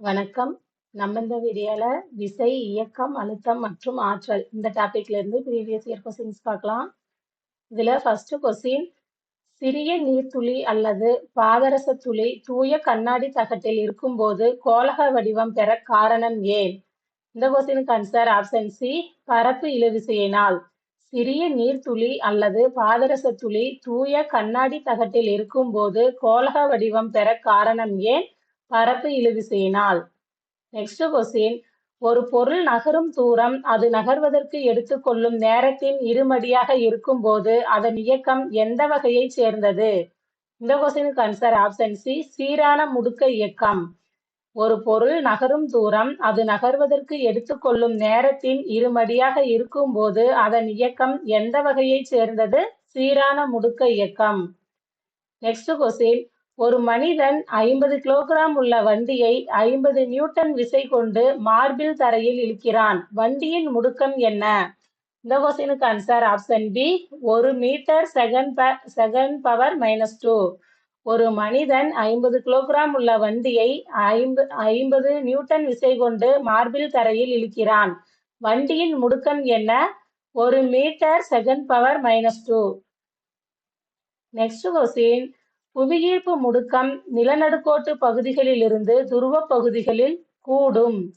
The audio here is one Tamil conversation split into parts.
வணக்கம். நம்ம இந்த வீடியோல விசை, இயக்கம், அழுத்தம் மற்றும் ஆற்றல் இந்த டாபிக்ல இருந்து ப்ரீவியஸ் இயர் கொஸ்டின்ஸ் பார்க்கலாம். இதுல ஃபர்ஸ்ட் கொஸ்டின் சிறிய நீர்த்துளி அல்லது பாதரச துளி தூய கண்ணாடி தகட்டில் இருக்கும்போது கோலக வடிவம் பெற காரணம் ஏன்? இந்த கொஸ்டினுக்கு ஆன்சர் ஆப்ஷன் சி பரப்பு இழுவிசையினால். சிறிய நீர்த்துளி அல்லது பாதரச துளி தூய கண்ணாடி தகட்டில் இருக்கும்போது கோலக வடிவம் பெற காரணம் ஏன்? பரப்பு இழுவிசையினால். நெக்ஸ்ட் கொஸ்டின் ஒரு பொருள் நகரும் தூரம் அது நகர்வதற்கு எடுத்துக்கொள்ளும் நேரத்தின் இருமடியாக இருக்கும் போது அதன் இயக்கம் எந்த வகையை சேர்ந்தது? இந்த கொஸ்டினுக்கு ஆன்சர் ஆப்ஷன் சி சீரான முடுக்க இயக்கம். ஒரு பொருள் நகரும் தூரம் அது நகர்வதற்கு எடுத்துக்கொள்ளும் நேரத்தின் இருமடியாக இருக்கும் போது அதன் இயக்கம் எந்த வகையை சேர்ந்தது? சீரான முடுக்க இயக்கம். நெக்ஸ்ட் கொஸ்டின் ஒரு மனிதன் ஐம்பது கிலோகிராம் உள்ள வண்டியை ஐம்பது நியூட்டன் விசை கொண்டு மார்பிள் தரையில் இழுக்கிறான். வண்டியின் முடுக்கம் என்ன? இந்த கொஸ்டினுக்கு ஆன்சர் ஆப்ஷன் பி ஒரு மீட்டர் செகண்ட் ப செகண்ட் பவர் மைனஸ் டூ. ஒரு மனிதன் ஐம்பது கிலோகிராம் உள்ள வண்டியை ஐம்பது ஐம்பது நியூட்டன் விசை கொண்டு மார்பிள் தரையில் இழுக்கிறான். வண்டியின் முடுக்கம் என்ன? ஒரு metre second power minus two. Next question புவியீர்ப்பு முடுக்கம் நிலநடுக்கோட்டு பகுதிகளிலிருந்து துருவப் பகுதிகளில் கூடும்.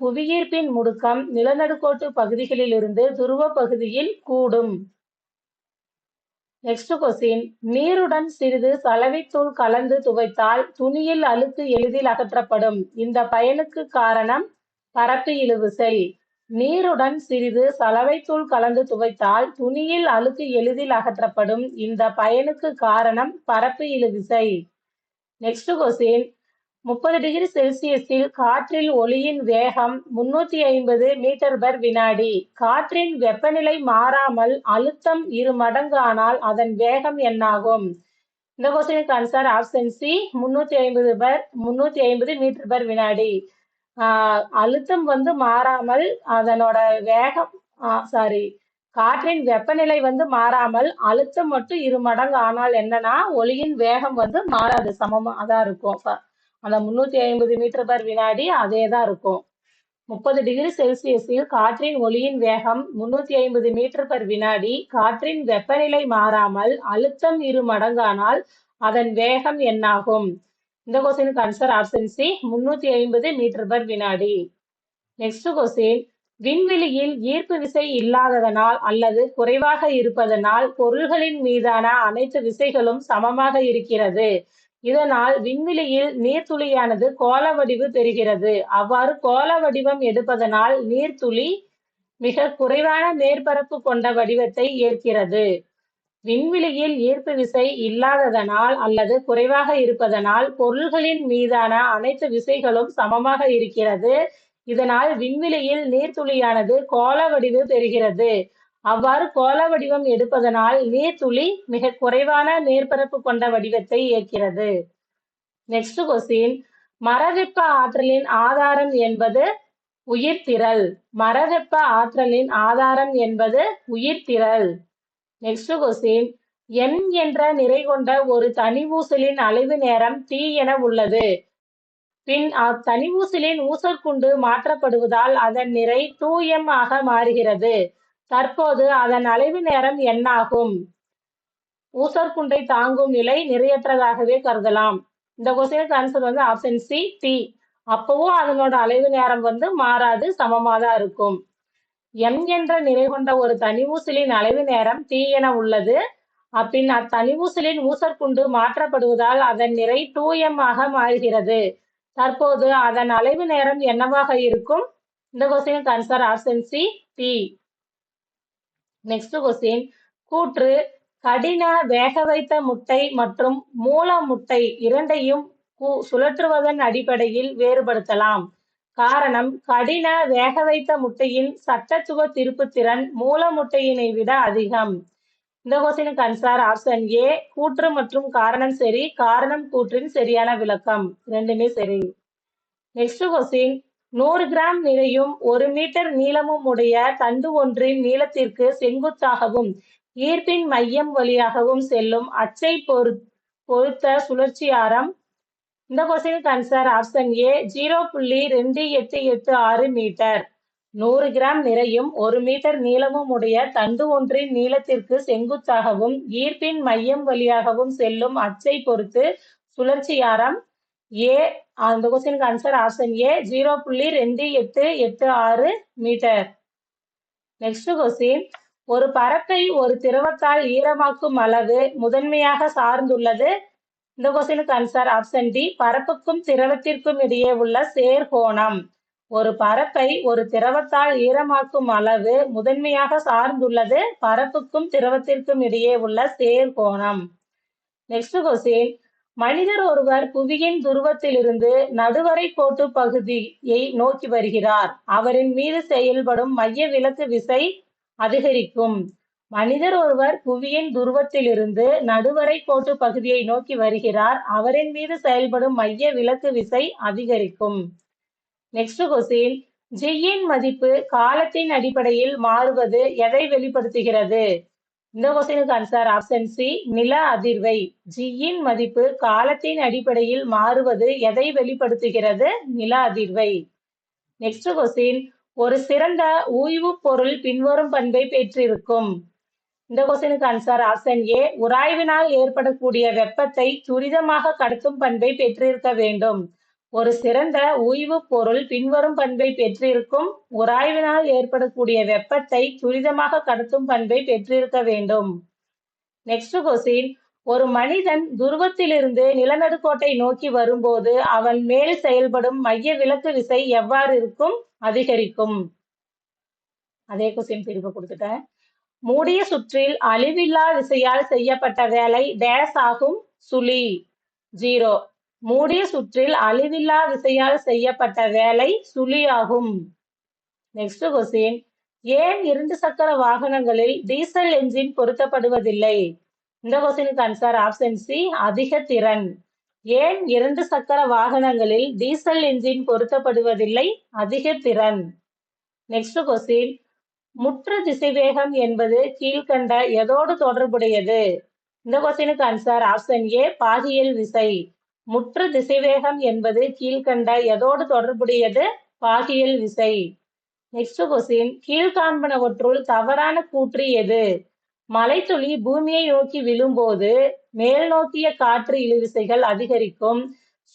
புவியீர்ப்பின் முடுக்கம் நிலநடுக்கோட்டு பகுதிகளிலிருந்து துருவப் பகுதியில் கூடும். நெக்ஸ்ட் கொஸ்டின் நீருடன் சிறிது சலவைத்தூள் கலந்து துவைத்தால் துணியில் அழுக்கு எளிதில் அகற்றப்படும். இந்த பயனுக்கு காரணம் பரப்பு இழுவிசை. நீருடன் சிறிது சலவைத்தூள் கலந்து துவைத்தால் துணியில் அழுக்கு எளிதில் அகற்றப்படும். இந்த பயனுக்கு காரணம் பரப்பு இழுவிசை. நெக்ஸ்ட் கொஸ்டின் முப்பது டிகிரி செல்சியஸில் காற்றில் ஒளியின் வேகம் முன்னூத்தி ஐம்பது மீட்டர் பர் வினாடி. காற்றின் வெப்பநிலை மாறாமல் அழுத்தம் இரு மடங்கு ஆனால் அதன் வேகம் என்னாகும்? இந்த கொஸ்டினுக்கு ஆன்சர் ஆப்ஷன் சி முன்னூத்தி ஐம்பது பர் முன்னூத்தி ஐம்பது மீட்டர் பர் வினாடி. அழுத்தம் வந்து மாறாமல் அதனோட வேகம் சாரி காற்றின் வெப்பநிலை வந்து மாறாமல் அழுத்தம் மட்டும் இரு மடங்கு ஆனால் என்னன்னா ஒளியின் வேகம் வந்து மாறாது சமமாக தான் இருக்கும். அந்த முந்நூற்றி ஐம்பது மீட்டர் பர் வினாடி அதே தான் இருக்கும். முப்பது டிகிரி செல்சியஸில் காற்றின் ஒளியின் வேகம் முன்னூத்தி ஐம்பது மீட்டர் பர் வினாடி காற்றின் வெப்பநிலை மாறாமல் அழுத்தம் இரு மடங்கானால் அதன் வேகம் என்னாகும்? இந்த கொஸ்டினுக்கு ஆன்சர் ஆப்ஷன் சி முன்னூத்தி ஐம்பது மீட்டர் பர் வினாடி. நெக்ஸ்ட் கொஸ்டின் விண்வெளியில் ஈர்ப்பு விசை இல்லாததனால் அல்லது குறைவாக இருப்பதனால் பொருள்களின் மீதான அனைத்து விசைகளும் சமமாக இருக்கிறது. இதனால் விண்வெளியில் நீர்த்துளியானது கோள வடிவு பெறுகிறது. அவ்வாறு கோள வடிவம் எடுப்பதனால் நீர்த்துளி மிக குறைவான மேற்பரப்பு கொண்ட வடிவத்தை ஏற்கிறது. விண்வெளியில் ஈர்ப்பு விசை இல்லாததனால் அல்லது குறைவாக இருப்பதனால் பொருள்களின் மீதான அனைத்து விசைகளும் சமமாக இருக்கிறது. இதனால் விண்வெளியில் நீர்த்துளியானது கோள வடிவு பெறுகிறது. அவ்வாறு கோள வடிவம் எடுப்பதனால் நீர்த்துளி மிக குறைவான மேற்பரப்பு கொண்ட வடிவத்தை ஏற்கிறது நெக்ஸ்ட் கொஸ்டின் மரவெப்ப ஆற்றலின் ஆதாரம் என்பது உயிர்த்திரள். மரவெப்ப ஆற்றலின் ஆதாரம் என்பது உயிர்த்திரள். நெக்ஸ்ட் கொஸ்டின் எம் என்ற நிறை கொண்ட ஒரு தனி ஊசலின் அலைவு நேரம் டி என உள்ளது. பின் அத்தனி ஊசலின் ஊசற்குண்டு மாற்றப்படுவதால் அதன் நிறை டூ எம் ஆக மாறுகிறது. தற்போது அதன் அலைவு நேரம் என்னாகும் ஊசற்குண்டை தாங்கும் நிலை நிறையற்றதாகவே கருதலாம். இந்த கொஸ்டினுக்கு ஆன்சர் வந்து ஆப்ஷன் சி டி அப்பவும் அதனோட அலைவு நேரம் வந்து மாறாது சமமாக தான் இருக்கும். எம் என்ற நிறை கொண்ட ஒரு தனிவூசலின் அளவு நேரம் டி என உள்ளது. அப்பின் அத்தனிவூசலின் ஊசற்குண்டு மாற்றப்படுவதால் அதன் நிறை டூ எம் ஆக மாறுகிறது. தற்போது அதன் அலைவு நேரம் என்னவாக இருக்கும்? இந்த கொஸ்டினுக்கு answer option C D next question கூற்று கடின வேக வைத்த முட்டை மற்றும் மூல முட்டை இரண்டையும் சுழற்றுவதன் அடிப்படையில் வேறுபடுத்தலாம். காரணம் கடின வேக வைத்த முட்டையின் சட்டத்துவ திருப்புத்திறன் மூல முட்டையினை விட அதிகம். இந்த கொஸ்டினுக்கு ஆன்சர் ஆப்ஷன் ஏ கூற்று மற்றும் காரணம் சரி காரணம் கூற்றின் சரியான விளக்கம். ரெண்டுமே சரி. நெக்ஸ்ட் கொஸ்டின் நூறு கிராம் நிறையும் ஒரு மீட்டர் நீளமும் உடைய தண்டு ஒன்றின் நீளத்திற்கு செங்குத்தாகவும் ஈர்ப்பின் மையம் வழியாகவும் செல்லும் அச்சை பொறு பொறுத்த சுழற்சி ஆரம் இந்த கொஸ்டினுக்கு ஆன்சர் ஆப்ஷன் ஏ ஜீரோ புள்ளி ரெண்டு எட்டு எட்டு ஆறு மீட்டர் நூறு கிராம் நிறையும் ஒரு மீட்டர் நீளமும் உடைய தண்டு ஒன்றின் நீளத்திற்கு செங்குத்தாகவும் ஈர்ப்பின் மையம் வழியாகவும் செல்லும் அச்சை பொறுத்து சுழற்சியாரம் ஏ அந்த கொஸ்டினுக்கு ஆன்சர் ஆப்ஷன் ஏ ஜீரோ புள்ளி ரெண்டு எட்டு எட்டு ஆறு மீட்டர் நெக்ஸ்ட் கொஸ்டின் ஒரு பரப்பை ஒரு திரவத்தால் ஈரமாக்கும் அளவு முதன்மையாக சார்ந்துள்ளது. இந்த கொஸ்டினுக்கு ஆன்சர் ஆப்ஷன் டி பரப்புக்கும் திரவத்திற்கும் இடையே உள்ள சேர்கோணம். ஒரு பரப்பை ஒரு திரவத்தால் ஈரமாக்கும் அளவு முதன்மையாக சார்ந்துள்ளது பரப்புக்கும் திரவத்திற்கும் இடையே உள்ள சேர்கோணம். நெக்ஸ்ட் கொஸ்டின் மனிதர் ஒருவர் புவியின் துருவத்திலிருந்து நடுவரை கோட்டு பகுதியை நோக்கி வருகிறார். அவரின் மீது செயல்படும் மைய விலக்கு விசை அதிகரிக்கும். மனிதர் ஒருவர் புவியின் துருவத்திலிருந்து நடுவரை கோட்டு பகுதியை நோக்கி வருகிறார். அவரின் மீது செயல்படும் மைய விலக்கு விசை அதிகரிக்கும். நெக்ஸ்ட் கொஸ்டின் ஜியின் மதிப்பு காலத்தின் அடிப்படையில் மாறுவது எதை வெளிப்படுத்துகிறது? இந்த கொஸ்டினுக்கு ஆன்சர் ஆப்ஷன் சி நில அதிர்வை. ஜியின் மதிப்பு காலத்தின் அடிப்படையில் மாறுவது எதை வெளிப்படுத்துகிறது? நில அதிர்வை. நெக்ஸ்ட் கொஸ்டின் ஒரு சிறந்த ஓய்வு பொருள் பின்வரும் பண்பை பெற்றிருக்கும். இந்த கொஸ்டினுக்கு ஆன்சர் ஆப்ஷன் ஏ உராய்வினால் ஏற்படக்கூடிய வெப்பத்தை துரிதமாக கடத்தும் பண்பை பெற்றிருக்க வேண்டும். ஒரு சிறந்த உய்வு பொருள் பின்வரும் பண்பை பெற்றிருக்கும். உராய்வினால் ஏற்படக்கூடிய வெப்பத்தை துரிதமாக கடத்தும் பண்பை பெற்றிருக்க வேண்டும். நெக்ஸ்ட் கொஸ்டின் ஒரு மனிதன் துருவத்திலிருந்து நிலநடுக்கோட்டை நோக்கி வரும்போது அவன் மேல் செயல்படும் மைய விலக்கு விசை எவ்வாறு இருக்கும்? அதிகரிக்கும். அதே கொஸ்டின் திரும்ப கொடுத்துட்டேன். மூடிய சுற்றில் அழிவில்லா விசையால் செய்யப்பட்ட வேலை டேஸ் ஆகும் சுழி. ஜீரோ. மூடிய சுற்றில் அழிவில்லா விசையால் செய்யப்பட்ட வேலை சுழியாகும் ஆகும். நெக்ஸ்ட் கொஸ்டின் ஏன் இரண்டு சக்கர வாகனங்களில் டீசல் என்ஜின் பொருத்தப்படுவதில்லை? இந்த கொஸ்டினுக்கு ஆன்சர் ஆப்ஷன் சி அதிக திறன். ஏன் இரண்டு சக்கர வாகனங்களில் டீசல் என்ஜின் பொருத்தப்படுவதில்லை? அதிக திறன். நெக்ஸ்ட் கொஸ்டின் முற்று திசைவேகம் என்பது கீழ்கண்ட எதோடு தொடர்புடையது? இந்த கொஸ்டினுக்கு ஆன்சர் ஆப்ஷன் ஏ பாகியல் விசை. முற்று திசைவேகம் என்பது கீழ்கண்ட எதோடு தொடர்புடையது? பாகியல் விசை. நெக்ஸ்ட் கொஸ்டின் கீழ்காண்பனவற்றுள் தவறான கூற்று எது? மலைத்துளி பூமியை நோக்கி விழும்போது மேல் நோக்கிய காற்று இழுவிசைகள் அதிகரிக்கும்.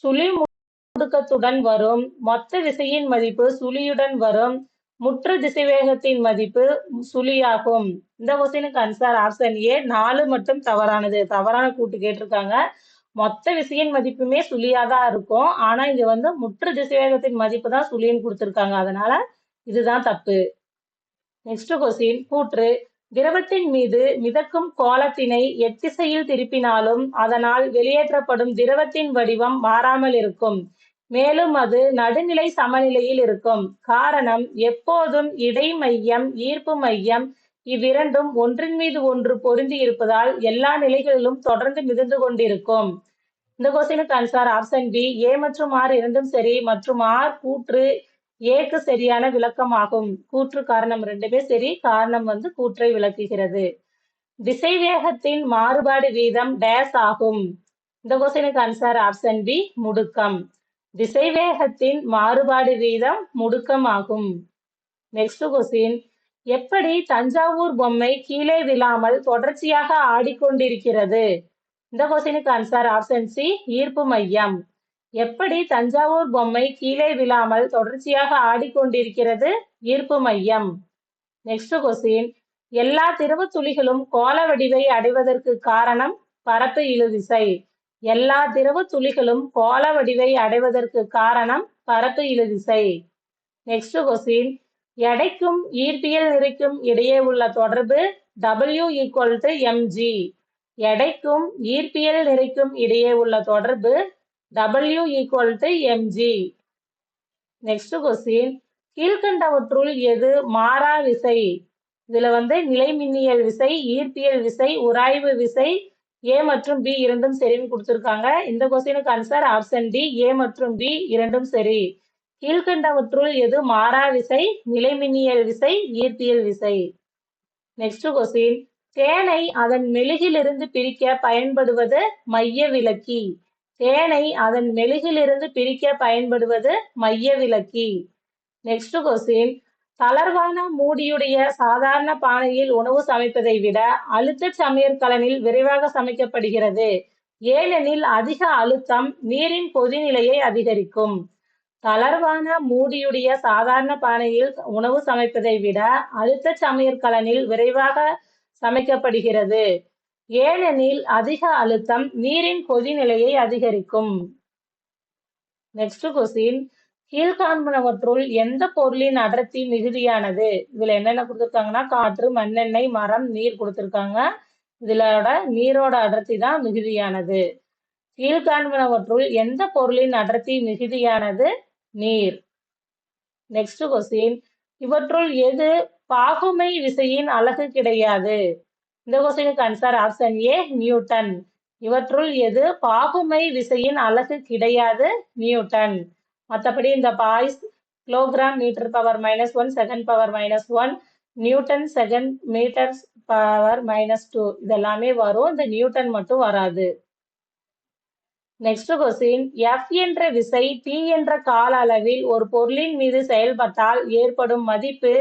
சுழி முடுக்கத்துடன் வரும். மொத்த விசையின் மதிப்பு சுழியுடன் வரும். முற்று திசைவேகத்தின் மதிப்பு சுழியாகும். இந்த கொஸ்டினுக்கு ஆன்சர் ஆப்ஷன் ஏ நாலு மட்டும் தவறானது. தவறான கூட்டு கேட்டிருக்காங்க. மொத்த விசையின் மதிப்புமே சுழியா தான் இருக்கும். ஆனா இங்க வந்து முற்று திசைவேகத்தின் மதிப்பு தான் சுழின்னு கொடுத்துருக்காங்க. அதனால இதுதான் தப்பு. நெக்ஸ்ட் கொஸ்டின் கூற்று. திரவத்தின் மீது மிதக்கும் கோலத்தினை எத்திசையில் திருப்பினாலும் அதனால் வெளியேற்றப்படும் திரவத்தின் வடிவம் மாறாமல் இருக்கும். மேலும் அது நடுநிலை சமநிலையில் இருக்கும். காரணம் எப்போதும் இடை மையம் ஈர்ப்பு மையம் இவ்விரண்டும் ஒன்றின் மீது ஒன்று பொருந்தி இருப்பதால் எல்லா நிலைகளிலும் தொடர்ந்து மிதந்து கொண்டிருக்கும். இந்த கொஸ்டினுக்கு ஆன்சர் ஆப்ஷன் பி ஏ மற்றும் ஆர் இரண்டும் சரி மற்றும் ஆர் கூற்று ஏக்கு சரியான விளக்கமாகும். கூற்று காரணம் ரெண்டுமே சரி காரணம் வந்து கூற்றை விளக்குகிறது. திசைவேகத்தின் மாறுபாடு வீதம் டேஸ் ஆகும். இந்த கொஸ்டினுக்கு ஆன்சர் ஆப்ஷன் பி முடுக்கம். திசைவேகத்தின் மாறுபாடு வீதம் முடுக்கமாகும். நெக்ஸ்ட் கொஸ்டின் எப்படி தஞ்சாவூர் பொம்மை கீழே விழாமல் தொடர்ச்சியாக ஆடிக்கொண்டிருக்கிறது? இந்த கொஸ்டினுக்கு ஆன்சர் ஆப்ஷன் சி ஈர்ப்பு மையம். எப்படி தஞ்சாவூர் பொம்மை கீழே விழாமல் தொடர்ச்சியாக ஆடிக்கொண்டிருக்கிறது? ஈர்ப்பு மையம். நெக்ஸ்ட் கொஸ்டின் எல்லா திருவுத்துளிகளும் துளிகளும் வடிவை அடைவதற்கு காரணம் பரப்பு இழுவிசை. எல்லா திரவ துளிகளும் கோள வடிவை அடைவதற்கு காரணம் பரப்பு இழுவிசை. நெக்ஸ்ட் கொஸ்டின் எடைக்கும் ஈர்ப்பியல் நிறைக்கும் இடையே உள்ள தொடர்பு டபிள்யூ ஈக்குவல் டு எம்ஜி எடைக்கும் ஈர்ப்பியல் நிறைக்கும் இடையே உள்ள தொடர்பு W equal to M G next question கீழ்கண்டவற்றுள் எது மாறா விசை? இதுல வந்து நிலைமின்னியல் விசை ஈர்ப்பியல் விசை உராய்வு விசை ஏ மற்றும் பி இரண்டும் சரின்னு கொடுத்துருக்காங்க. இந்த கொஸ்டினுக்கு ஆன்சர் ஆப்ஷன் டி ஏ மற்றும் பி இரண்டும் சரி கீழ்கண்டவற்றுள் எது மாறா விசை நிலைமின்னியல் விசை ஈர்த்தியல் விசை? நெக்ஸ்ட் கொஸ்டின் தேனை அதன் மெழுகிலிருந்து பிரிக்க பயன்படுவது மைய விலக்கி தேனை அதன் மெழுகிலிருந்து பிரிக்க பயன்படுவது மைய விலக்கி நெக்ஸ்ட் கொஸ்டின் தளர்வான மூடியுடைய சாதாரண பானையில் உணவு சமைப்பதை விட அழுத்த சமையற்கலனில் விரைவாக சமைக்கப்படுகிறது. ஏனெனில் அதிக அழுத்தம் நீரின் கொதிநிலையை அதிகரிக்கும். தளர்வான மூடியுடைய சாதாரண பானையில் உணவு சமைப்பதை விட அழுத்த சமையற்கலனில் விரைவாக சமைக்கப்படுகிறது. ஏனெனில் அதிக அழுத்தம் நீரின் கொதிநிலையை அதிகரிக்கும். நெக்ஸ்ட் கொஸ்டின் கீழ்காண்பனவற்றுள் எந்த பொருளின் அடர்த்தி மிகுதியானது? இதுல என்னென்ன கொடுத்துருக்காங்கன்னா காற்று மண்ணெண்ணெய் மரம் நீர் கொடுத்துருக்காங்க. இதுலோட நீரோட அடர்த்தி தான் மிகுதியானது. கீழ்காண்பனவற்றுள் எந்த பொருளின் அடர்த்தி மிகுதியானது? நீர். நெக்ஸ்ட் கொஸ்டின் இவற்றுள் எது பாகுமை விசையின் அழகு கிடையாது? இந்த கொஸ்டினுக்கு ஆன்சர் ஆப்ஷன் ஏ நியூட்டன் இவற்றுள் எது பாகுமை விசையின் அழகு கிடையாது? நியூட்டன் மற்றபடி இந்த boys kilogram metre power minus one second power minus one newton second metre power minus two இதெல்லாமே வரும். இந்த நியூட்டன் மட்டும் வராது. நெக்ஸ்ட் கொஸ்டின் எஃப் என்ற விசை டி என்ற கால அளவில் ஒரு பொருளின் மீது செயல்பட்டால் ஏற்படும் மதிப்பு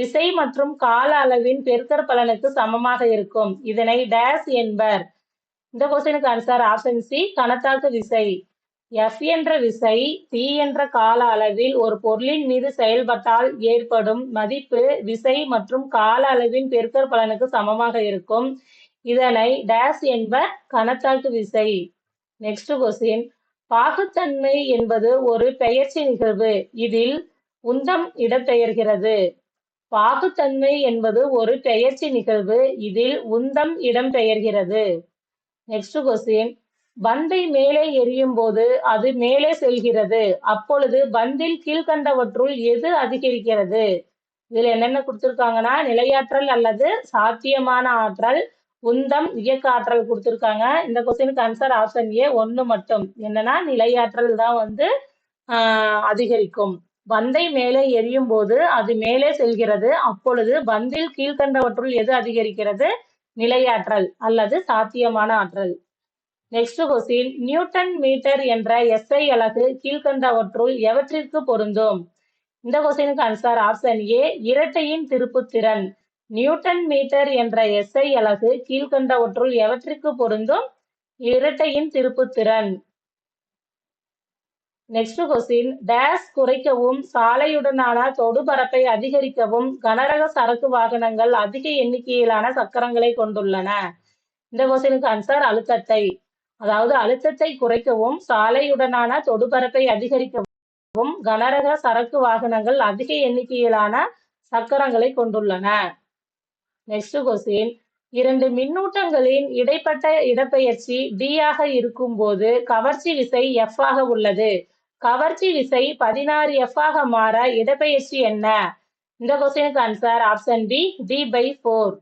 விசை மற்றும் கால அளவின் பெருக்கற் பலனுக்கு சமமாக இருக்கும். இதனை டேஸ் என்பர். இந்த கொஸ்டினுக்கு ஆன்சர் ஆப்ஷன் சி கணத்தாக்கு விசை. எஃப் என்ற விசை டி என்ற கால அளவில் ஒரு பொருளின் மீது செயல்பட்டால் ஏற்படும் மதிப்பு விசை மற்றும் கால அளவின் பெருக்கற் பலனுக்கு சமமாக இருக்கும். இதனை டேஸ் என்ப கணத்தாக்கு விசை. நெக்ஸ்ட் கொஸ்டின் பாகுத்தன்மை என்பது ஒரு பெயர்ச்சி நிகழ்வு. இதில் உந்தம் இடம்பெயர்கிறது. பாகுத்தன்மை என்பது ஒரு பெயர்ச்சி நிகழ்வு. இதில் உந்தம் இடம்பெயர்கிறது. நெக்ஸ்ட் கொஸ்டின் பந்தை மேலே எரியும் போது அது மேலே செல்கிறது. அப்பொழுது பந்தில் கீழ்கண்டவற்றுள் எது அதிகரிக்கிறது? இதுல என்னென்ன கொடுத்துருக்காங்கன்னா நிலையாற்றல் அல்லது சாத்தியமான ஆற்றல் உந்தம் இயக்க ஆற்றல் கொடுத்துருக்காங்க. இந்த கொஸ்டினுக்கு ஆன்சர் ஆப்ஷன் ஏ ஒன்று மட்டும். என்னன்னா நிலையாற்றல் தான் வந்து அதிகரிக்கும். பந்தை மேலே எரியும் போது அது மேலே செல்கிறது. அப்பொழுது பந்தில் கீழ்கண்டவற்றுள் எது அதிகரிக்கிறது? நிலையாற்றல் அல்லது சாத்தியமான ஆற்றல். நெக்ஸ்ட் கொஸ்டின் நியூட்டன் மீட்டர் என்ற எஸ்ஐ அலகு கீழ்கண்டவற்றுள் எவற்றிற்கு பொருந்தும்? இந்த கொஸ்டினுக்கு ஆன்சர் ஆப்ஷன் ஏ இரட்டையின் திருப்புத்திறன். நியூட்டன் மீட்டர் என்ற எஸ்ஐ அலகு கீழ்கண்டவற்றுள் எவற்றிற்கு பொருந்தும்? இரட்டையின் திருப்புத்திறன். நெக்ஸ்ட் கொஸ்டின் டேஸ் குறைக்கவும் சாலையுடனான தொடுபரப்பை அதிகரிக்கவும் கனரக சரக்கு வாகனங்கள் அதிக எண்ணிக்கையிலான சக்கரங்களை கொண்டுள்ளன. இந்த கொஸ்டினுக்கு ஆன்சர் அழுத்தத்தை. அதாவது அழுத்தத்தை குறைக்கவும் சாலையுடனான தொடுபரப்பை அதிகரிக்கவும் கனரக சரக்கு வாகனங்கள் அதிக எண்ணிக்கையிலான சக்கரங்களை கொண்டுள்ளன. நெக்ஸ்ட் கொஸ்டின் இரண்டு மின்னூட்டங்களின் இடைப்பட்ட இடப்பெயர்ச்சி டி ஆக இருக்கும் போது கவர்ச்சி விசை எஃப் ஆக உள்ளது. கவர்ச்சி விசை பதினாறு எஃப் ஆக மாற இடப்பெயர்ச்சி என்ன? இந்த கொஸ்டினுக்கு answer option B D by four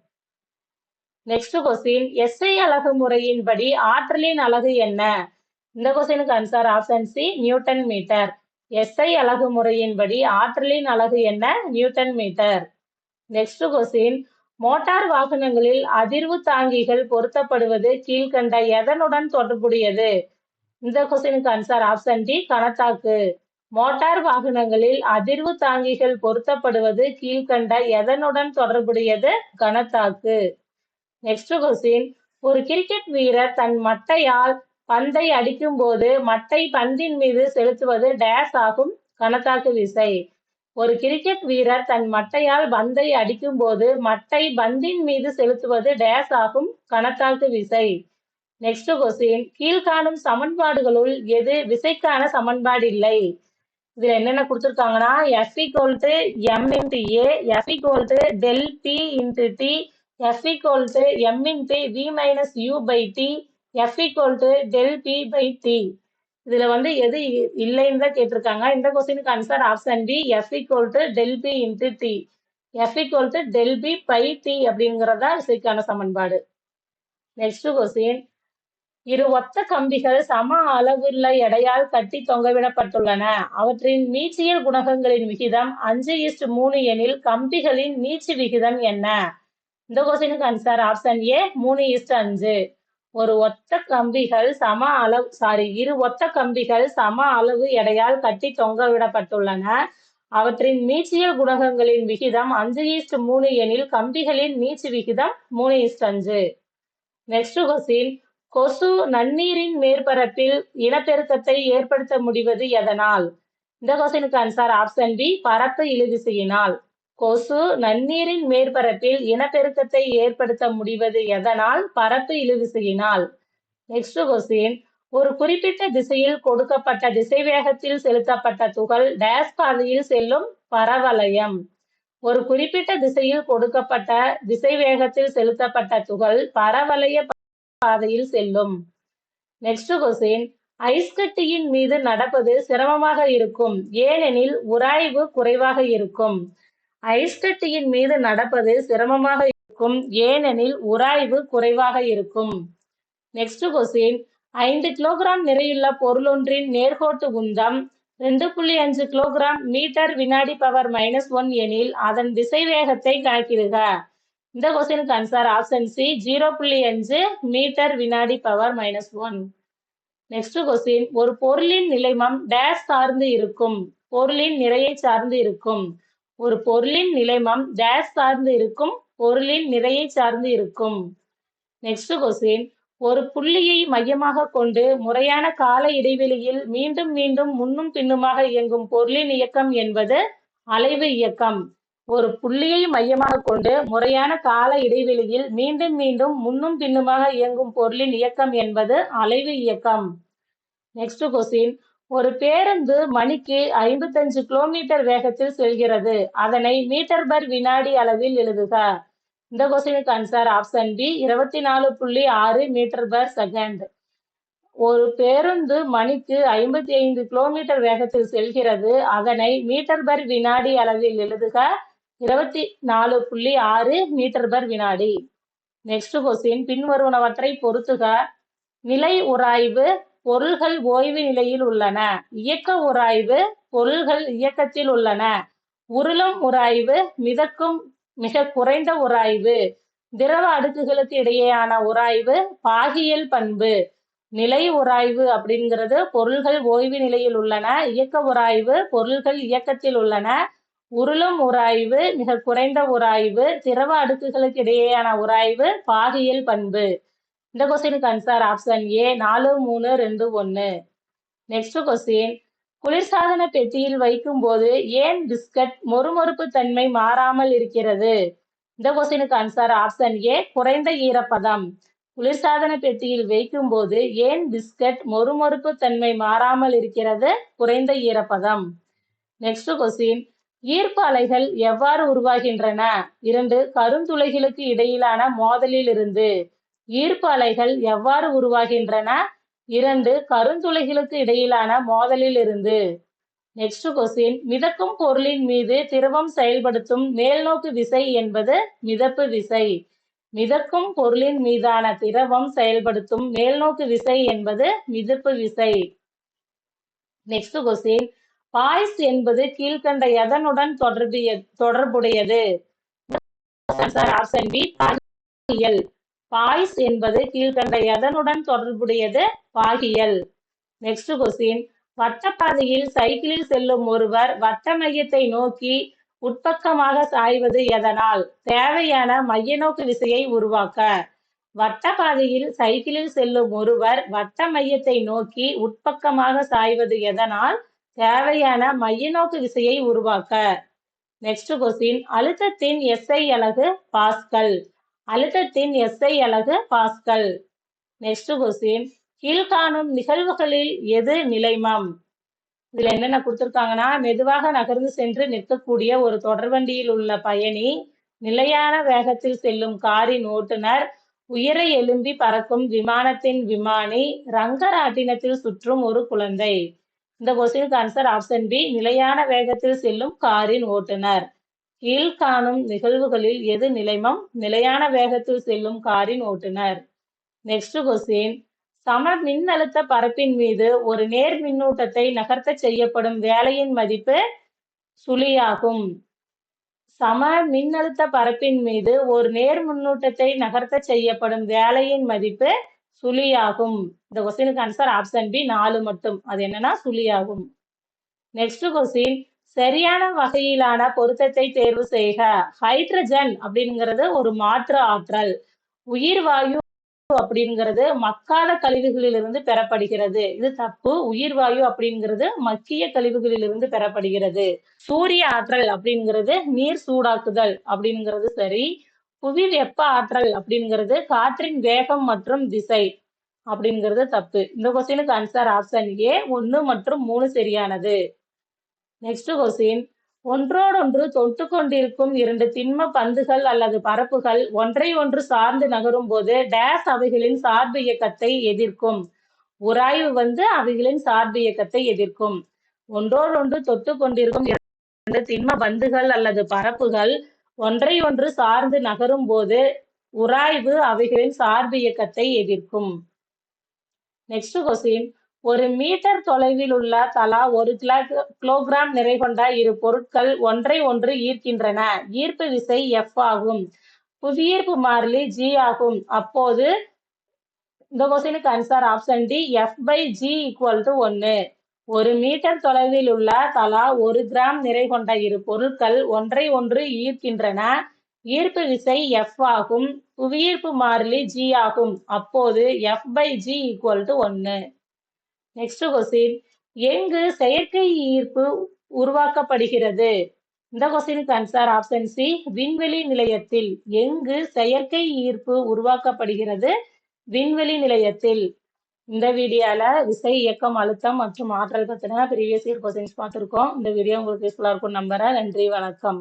next question SI அலகு முறையின்படி ஆற்றலின் அலகு என்ன? இந்த கொஸ்டினுக்கு answer option C newton metre SI அலகு முறையின்படி ஆற்றலின் அலகு என்ன? Newton metre next question motor வாகனங்களில் அதிர்வு தாங்கிகள் பொருத்தப்படுவது கீழ்கண்ட எதனுடன் தொடர்புடையது? இந்த கொஸ்டினுக்கு ஆன்சர் ஆப்ஷன் டி கணத்தாக்கு மோட்டார் வாகனங்களில் அதிர்வு தாங்கிகள் பொருத்தப்படுவது கீழ்கண்ட எதனுடன் தொடர்புடையது? கணத்தாக்கு நெக்ஸ்ட் கொஸ்டின் ஒரு கிரிக்கெட் வீரர் தன் மட்டையால் பந்தை அடிக்கும் போது மட்டை பந்தின் மீது செலுத்துவது டேஷ் ஆகும் கணத்தாக்கு விசை. ஒரு கிரிக்கெட் வீரர் தன் மட்டையால் பந்தை அடிக்கும் போது மட்டை பந்தின் மீது செலுத்துவது டேஷ் ஆகும் கணத்தாக்கு விசை. நெக்ஸ்ட் கொஸ்டின் கீழ்காணும் சமன்பாடுகளுள் எது விசைக்கான சமன்பாடு இல்லை? இதுல என்னென்ன கொடுத்துருக்காங்கன்னா F equal to M into A F equal to del P into T F equal to M into V minus U by T F equal to del P by T இதுல வந்து எது இ- இல்லைன்னு தான் கேட்டிருக்காங்க. இந்த கொஸ்டினுக்கு answer option B F equal to del P into T F equal to del P by T அப்படிங்கிறது தான் சமன்பாடு. நெக்ஸ்ட் கொஸ்டின் இரு ஒத்த கம்பிகள் சம அளவுள்ள எடையால் கட்டி தொங்கவிடப்பட்டுள்ளன. அவற்றின் மீச்சியல் குணகங்களின் விகிதம் அஞ்சு இஸ்ட் மூணு எனில் கம்பிகளின் நீச்சு விகிதம் என்ன? இந்த கொஸ்டினுக்கு ஆன்சர் ஆப்ஷன் ஏ மூணு இஸ்ட் அஞ்சு. ஒரு ஒத்த கம்பிகள் சம அளவு சாரி இரு ஒத்த கம்பிகள் சம அளவு எடையால் கட்டி தொங்கவிடப்பட்டுள்ளன அவற்றின் மீச்சியல் குணகங்களின் விகிதம் அஞ்சு ஈஸ்ட் மூணு எனில் கம்பிகளின் மீச்சு விகிதம் மூணு ஈஸ்ட் அஞ்சு. நெக்ஸ்ட் கொஸ்டின் கொசு நன்னீரின் மேற்பரப்பில் இனப்பெருக்கத்தை ஏற்படுத்த முடிவது எதனால்? இந்த கொஸ்டினுக்கு ஆன்சர் ஆப்ஷன் பி பரப்பு இழுவிசையினால். கொசு நன்னீரின் மேற்பரப்பில் இனப்பெருக்கத்தை ஏற்படுத்த முடிவது எதனால்? பரப்பு இழுவிசையினால். நெக்ஸ்ட் கொஸ்டின் ஒரு குறிப்பிட்ட திசையில் கொடுக்கப்பட்ட திசைவேகத்தில் செலுத்தப்பட்ட துகள் டேஸ் பாதையில் செல்லும் பரவலயம் ஒரு குறிப்பிட்ட திசையில் கொடுக்கப்பட்ட திசைவேகத்தில் செலுத்தப்பட்ட துகள் பரவலய பாதையில் செல்லும். நெக்ஸ்ட் கொஸ்டின் ஐஸ்கட்டியின் மீது நடப்பது சிரமமாக இருக்கும் ஏனெனில் உராய்வு குறைவாக இருக்கும். ஐஸ் கட்டியின் மீது நடப்பது சிரமமாக இருக்கும் ஏனெனில் உராய்வு குறைவாக இருக்கும். நெக்ஸ்ட் கொஸ்டின் ஐந்து கிலோகிராம் நிறையுள்ள பொருளொன்றின் நேர்கோட்டு உந்தம் ரெண்டு புள்ளி அஞ்சு கிலோகிராம் மீட்டர் வினாடி பவர் மைனஸ் ஒன் எனில் அதன் திசைவேகத்தை கணக்கிடுக. இந்த கொஸ்டினுக்கு ஆன்சர் ஆப்ஷன் சி ஜீரோ புள்ளி அஞ்சு மீட்டர் வினாடி power minus one next question ஒரு பொருளின் நிலைமம் டேஷ் சார்ந்து இருக்கும் பொருளின் நிறையை சார்ந்து இருக்கும். ஒரு பொருளின் நிலைமம் டேஷ் சார்ந்து இருக்கும் பொருளின் நிறையை சார்ந்து இருக்கும். நெக்ஸ்ட் கொஸ்டின் ஒரு புள்ளியை மையமாக கொண்டு முறையான கால இடைவெளியில் மீண்டும் மீண்டும் முன்னும் பின்னுமாக இயங்கும் பொருளின் இயக்கம் என்பது அலைவு இயக்கம். ஒரு புள்ளியை மையமாக கொண்டு முறையான கால இடைவெளியில் மீண்டும் மீண்டும் முன்னும் பின்னுமாக இயங்கும் பொருளின் இயக்கம் என்பது அலைவு இயக்கம். நெக்ஸ்ட் கொஸ்டின் ஒரு பேருந்து மணிக்கு ஐம்பத்தஞ்சு கிலோமீட்டர் வேகத்தில் செல்கிறது. அதனை மீட்டர் பர் வினாடி அளவில் எழுதுக. இந்த கொஸ்டினுக்கு ஆன்சர் ஆப்ஷன் பி இருபத்தி நாலு புள்ளி ஆறு மீட்டர் பர் செகண்ட் ஒரு பேருந்து மணிக்கு ஐம்பத்தி ஐந்து கிலோமீட்டர் வேகத்தில் செல்கிறது. அதனை மீட்டர் பர் வினாடி அளவில் எழுதுக. இருபத்தி நாலு புள்ளி ஆறு மீட்டர் பர் வினாடி. நெக்ஸ்ட் கொஸ்டின் பின்வருவனவற்றை பொறுத்துக. நிலை உராய்வு பொருள்கள் ஓய்வு நிலையில் உள்ளன. இயக்க உராய்வு பொருள்கள் இயக்கத்தில் உள்ளன. உருளும் உராய்வு மிதக்கும் மிக குறைந்த உராய்வு. திரவ அடுக்குகளுக்கு இடையேயான உராய்வு பாகியல் பண்பு. நிலை உராய்வு அப்படிங்கிறது பொருள்கள் ஓய்வு நிலையில் உள்ளன. இயக்க உராய்வு பொருள்கள் இயக்கத்தில் உள்ளன. உருளும் உராய்வு மிக குறைந்த உராய்வு. திரவ அடுக்குகளுக்கு இடையேயான உராய்வு பாகியல் பண்பு. இந்த கொஸ்டினுக்கு ஆன்சர் ஆப்ஷன் ஏ நாலு மூணு ரெண்டு ஒன்று நெக்ஸ்ட் கொஸ்டின் குளிர்சாதன பெட்டியில் வைக்கும் போது ஏன் பிஸ்கட் மொறுமொறுப்பு தன்மை மாறாமல் இருக்கிறது? இந்த கொஸ்டினுக்கு ஆன்சர் ஆப்ஷன் ஏ குறைந்த ஈரப்பதம். குளிர்சாதன பெட்டியில் வைக்கும் போது ஏன் பிஸ்கட் மொறுமொறுப்பு தன்மை மாறாமல் இருக்கிறது? குறைந்த ஈரப்பதம். நெக்ஸ்ட் கொஸ்டின் ஈர்ப்பு அலைகள் எவ்வாறு உருவாகின்றன? இரண்டு கருந்துளைகளுக்கு இடையிலான மோதலில் இருந்து. ஈர்ப்பு அலைகள் எவ்வாறு உருவாகின்றன? இரண்டு கருந்துளைகளுக்கு இடையிலான மோதலில் இருந்து நெக்ஸ்ட் கொஸ்டின் மிதக்கும் பொருளின் மீது திரவம் செயல்படுத்தும் மேல்நோக்கு விசை என்பது மிதப்பு விசை. மிதக்கும் பொருளின் மீதான திரவம் செயல்படுத்தும் மேல்நோக்கு விசை என்பது மிதப்பு விசை. நெக்ஸ்ட் கொஸ்டின் பாய்ஸ் என்பது கீழ்கண்ட எதனுடன் தொடர்பு தொடர்புடையது? ஆப்ஷன் பி பாய்ஸ் என்பது கீழ்கண்ட எதனுடன் தொடர்புடையது? பாகியல். நெக்ஸ்ட் கொஸ்டின் வட்டப்பாதையில் சைக்கிளில் செல்லும் ஒருவர் வட்ட மையத்தை நோக்கி உட்பக்கமாக சாய்வது எதனால்? தேவையான மைய நோக்கு விசையை உருவாக்க. வட்டப்பாதையில் சைக்கிளில் செல்லும் ஒருவர் வட்ட மையத்தை நோக்கி உட்பக்கமாக சாய்வது எதனால்? தேவையான மைய நோக்கு விசையை உருவாக்க. நெக்ஸ்ட் கொஸ்டின் அழுத்தத்தின் எஸ்ஐ அலகு பாஸ்கல். அழுத்தத்தின் எஸ்ஐ அலகு பாஸ்கல். Next question. கீழ்காணும் நிகழ்வுகளில் எது நிலைமம்? இதுல என்னென்ன கொடுத்துருக்காங்கன்னா மெதுவாக நகர்ந்து சென்று நிற்கக்கூடிய ஒரு தொடர்வண்டியில் உள்ள பயணி நிலையான வேகத்தில் செல்லும் காரின் ஓட்டுநர் உயர எழும்பி பறக்கும் விமானத்தின் விமானி ரங்கராட்டினத்தில் சுற்றும் ஒரு குழந்தை. இந்த கொஸ்டினுக்கு ஆன்சர் ஆப்ஷன் பி நிலையான வேகத்தில் செல்லும் காரின் ஓட்டுநர். கீழ்காணும் நிகழ்வுகளில் எது நிலைமம்? நிலையான வேகத்தில் செல்லும் காரின் ஓட்டுநர். நெக்ஸ்ட் கொஸ்டின் சம மின்னழுத்த பரப்பின் மீது ஒரு நேர் மின்னூட்டத்தை நகர்த்த செய்யப்படும் வேலையின் மதிப்பு சுழியாகும். சம மின்னழுத்த பரப்பின் மீது ஒரு நேர் மின்னூட்டத்தை நகர்த்த செய்யப்படும் வேலையின் மதிப்பு சுழியாகும். இந்த கொஸ்டினுக்கு ஆன்சர் ஆப்ஷன் பி நாலு மட்டும். அது என்னன்னா சுழியாகும். நெக்ஸ்ட் கொஸ்டின் சரியான வகையிலான பொருத்தத்தை தேர்வு செய்க. ஹைட்ரஜன் அப்படிங்கிறது ஒரு மாற்று ஆற்றல். உயிர் வாயு அப்படிங்கிறது மக்காத கழிவுகளிலிருந்து பெறப்படுகிறது. இது தப்பு. உயிர் வாயு அப்படிங்கிறது மக்கிய கழிவுகளிலிருந்து பெறப்படுகிறது. சூரிய ஆற்றல் அப்படிங்கிறது நீர் சூடாக்குதல் அப்படிங்கிறது சரி. புவி வெப்ப ஆற்றல் அப்படிங்கிறது காற்றின் வேகம் மற்றும் திசை அப்படிங்கிறது தப்பு. இந்த கொஸ்டினுக்கு ஆன்சர் ஆப்ஷன் ஏ ஒன்னு மற்றும் மூணு சரியானது. நெக்ஸ்ட் கொஸ்டின் ஒன்றோடொன்று தொட்டு கொண்டிருக்கும் இரண்டு திண்ம பந்துகள் அல்லது பரப்புகள் ஒன்றை ஒன்று சார்ந்து நகரும் போது டேஸ் அவைகளின் சார்பு இயக்கத்தை எதிர்க்கும். உராய்வு வந்து அவைகளின் சார்பு இயக்கத்தை எதிர்க்கும். ஒன்றோடொன்று தொட்டு கொண்டிருக்கும் இரண்டு திண்ம பந்துகள் அல்லது பரப்புகள் ஒன்றை ஒன்று சார்ந்து நகரும் போது உராய்வு அவைகளின் சார்பு இயக்கத்தை எதிர்க்கும். நெக்ஸ்ட் கொஸ்டின் ஒரு மீட்டர் தொலைவில் உள்ள தலா ஒரு கிலோ கிலோகிராம் நிறை கொண்ட இரு பொருட்கள் ஒன்றை ஒன்று ஈர்க்கின்றன. ஈர்ப்பு விசை எஃப் ஆகும். புவியீர்ப்பு மாறிலி ஜி ஆகும். அப்போது இந்த கொஸ்டினுக்கு answer option D F by G equal to ஒன்னு ஒரு மீட்டர் தொலைவில் உள்ள தலா ஒரு கிராம் நிறை கொண்ட இரு பொருட்கள் ஒன்றை ஒன்று ஈர்க்கின்றன. ஈர்ப்பு விசை எஃப் ஆகும். புவியீர்ப்பு மாறிலி ஜி ஆகும். அப்போது F by G equal to ஒன்னு நெக்ஸ்ட் கொஸ்டின் எங்கு செயற்கை ஈர்ப்பு உருவாக்கப்படுகிறது? இந்த கொஸ்டினுக்கு ஆன்சர் ஆப்ஷன் சி விண்வெளி நிலையத்தில் எங்கு செயற்கை ஈர்ப்பு உருவாக்கப்படுகிறது? விண்வெளி நிலையத்தில். இந்த வீடியோல விசை இயக்கம் அழுத்தம் மற்றும் ஆற்றல் பத்தின ப்ரீவியஸ் இயர் கொஸ்டின்ஸ் பார்த்துருக்கோம். இந்த வீடியோ உங்களுக்கு யூஸ்ஃபுல்லா இருக்கும் நம்புறேன். நன்றி வணக்கம்.